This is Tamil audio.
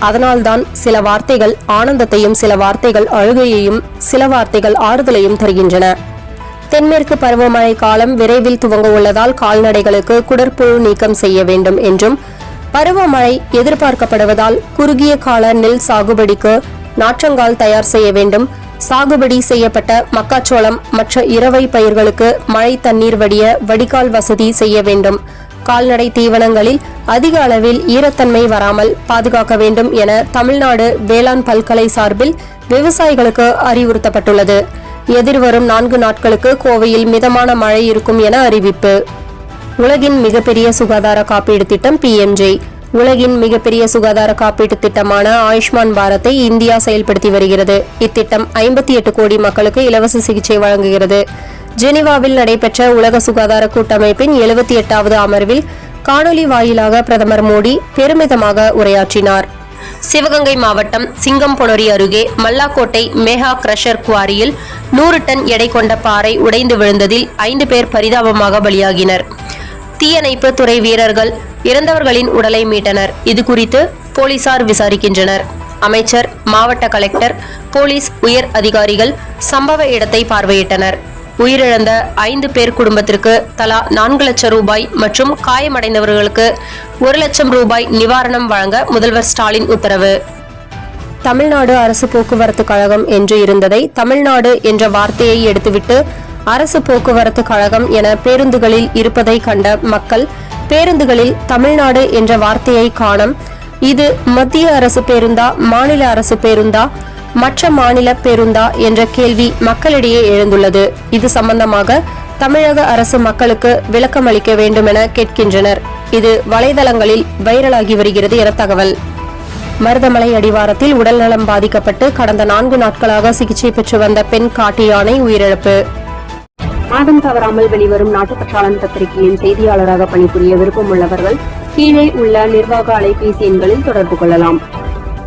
அதனால்தான் சில வார்த்தைகள் ஆனந்தத்தையும் சில வார்த்தைகள் அழுகையையும் சில வார்த்தைகள் ஆறுதலையும் தருகின்றன. தென்மேற்கு பருவமழை காலம் விரைவில் துவங்க உள்ளதால் கால்நடைகளுக்கு குடற்புழு நீக்கம் செய்ய வேண்டும் என்றும் பருவமழை எதிர்பார்க்கப்படுவதால் குறுகிய கால நெல் சாகுபடிக்கு நாற்றங்கால் தயார் செய்ய வேண்டும். சாகுபடி செய்யப்பட்ட மக்காச்சோளம் மற்ற இரவை பயிர்களுக்கு மழை தண்ணீர் வடிய வடிகால் வசதி செய்ய வேண்டும். கால்நடை தீவனங்களில் அதிக அளவில் ஈரத்தன்மை வராமல் பாதுகாக்க வேண்டும் என தமிழ்நாடு வேளாண் பல்கலை சார்பில் விவசாயிகளுக்கு அறிவுறுத்தப்பட்டுள்ளது. எதிர்வரும் நான்கு நாட்களுக்கு கோவையில் மிதமான மழை இருக்கும் என அறிவிப்பு. உலகின் மிகப்பெரிய சுகாதார காப்பீடு திட்டம் பிஎம்ஜே உலகின் மிகப்பெரிய சுகாதார காப்பீட்டு திட்டமான ஆயுஷ்மான் பாரத்தை இந்தியா செயல்படுத்தி வருகிறது. இத்திட்டம் ஐம்பத்தி எட்டு கோடி மக்களுக்கு இலவச சிகிச்சை வழங்குகிறது. ஜெனிவாவில் நடைபெற்ற உலக சுகாதார கூட்டமைப்பின் எழுபத்தி எட்டாவது அமர்வில் காணொலி வாயிலாக பிரதமர் மோடி பெருமிதமாக உரையாற்றினார். சிவகங்கை மாவட்டம் சிங்கம்பொனரி அருகே மல்லாக்கோட்டை மேகா கிரஷர் குவாரியில் நூறு டன் எடை கொண்ட பாறை உடைந்து விழுந்ததில் ஐந்து பேர் பரிதாபமாக பலியாகினர். தீயணைப்பு துறை வீரர்கள் இறந்தவர்களின் உடலை மீட்டனர். இது குறித்து போலீசார் விசாரிக்கின்றனர். அமைச்சர் மாவட்ட கலெக்டர் போலீஸ் உயர் அதிகாரிகள் சம்பவ இடத்தை பார்வையிட்டனர். உயிரிழந்த ஐந்து பேர் குடும்பத்திற்கு தலா நான்கு லட்சம் ரூபாய் மற்றும் காயமடைந்தவர்களுக்கு ஒரு லட்சம் ரூபாய் நிவாரணம் வழங்க முதல்வர் ஸ்டாலின் உத்தரவு. தமிழ்நாடு அரசு போக்குவரத்து கழகம் என்று இருந்ததை தமிழ்நாடு என்ற வார்த்தையை எடுத்துவிட்டு அரசு போக்குவரத்து கழகம் என பேருந்துகளில் இருப்பதை கண்ட மக்கள் பேருந்துகளில் தமிழ்நாடு என்ற வார்த்தையை காணும். இது மத்திய அரசு பேருந்தா மாநில அரசு பேருந்தா மற்ற மாநில பேருந்தா என்ற கேள்வி மக்களிடையே எழுந்துள்ளது. இது சம்பந்தமாக தமிழக அரசு மக்களுக்கு விளக்கம் அளிக்க வேண்டும் என கேட்கின்றனர். இது வலைதளங்களில் வைரலாகி வருகிறது என தகவல். மருதமலை அடிவாரத்தில் உடல்நலம் பாதிக்கப்பட்டு கடந்த நான்கு நாட்களாக சிகிச்சை பெற்று வந்த பெண் காட்டு யானை உயிரிழப்பு. மாதம் தவறாமல் வெளிவரும் நாட்டுப்பற்றாளன் பத்திரிகையின் செய்தியாளராக பணிபுரிய விருப்பம் உள்ளவர்கள் கீழே உள்ள நிர்வாக அலைபேசி எண்களில் தொடர்பு கொள்ளலாம்.